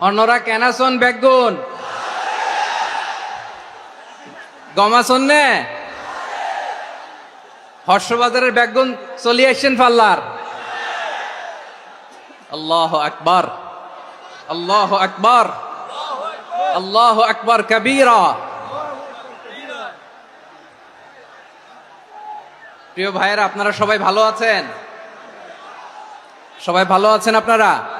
অন্যরা কেনাসন বেগুন? গমাসন নে? হর্ষবাজারের বেগুন চলিয়ে আসছেন পাল্লার। আল্লাহ আকবার। আল্লাহ আকবার। আল্লাহ আকবার কবীরা। প্রিয় ভাইয়েরা, আপনারা সবাই ভালো আছেন? সবাই ভালো আছেন আপনারা?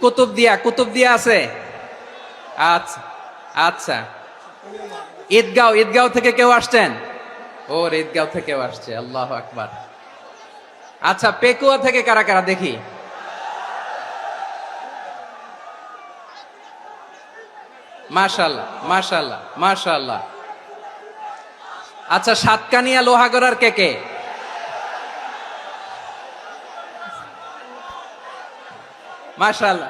কুতুব দিয়া কুতুব দিয়া আছে? আচ্ছা আচ্ছা। ঈদগাঁও ঈদগাঁও থেকে কেউ আসছেন? ওর ঈদগাঁও থেকেও আসছে, আল্লাহ আকবার। আচ্ছা পেকুয়া থেকে কারা কারা, দেখি। মাশাল্লাহ মাশাল্লাহ মাশাল্লাহ আচ্ছা সাতকানিয়া লোহাগড়ার কে কে? মাশাল্লাহ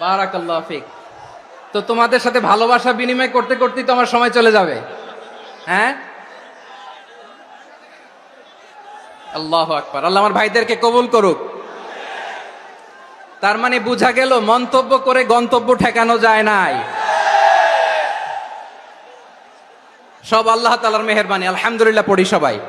বারাকাল্লাহ ফিক। তো তোমাদের সাথে ভালোবাসা বিনিময় করতে করতেই তো আমার সময় চলে যাবে। হ্যাঁ? আল্লাহ আকবার। আল্লাহ আমার ভাইদেরকে কবুল করুক। তার মানে বোঝা গেল, মন্তব্য করে গন্তব্য ঠেকানো যায় নাই। সব আল্লাহ তালার মেহরবানি। আলহামদুলিল্লাহ, পড়ি সবাই।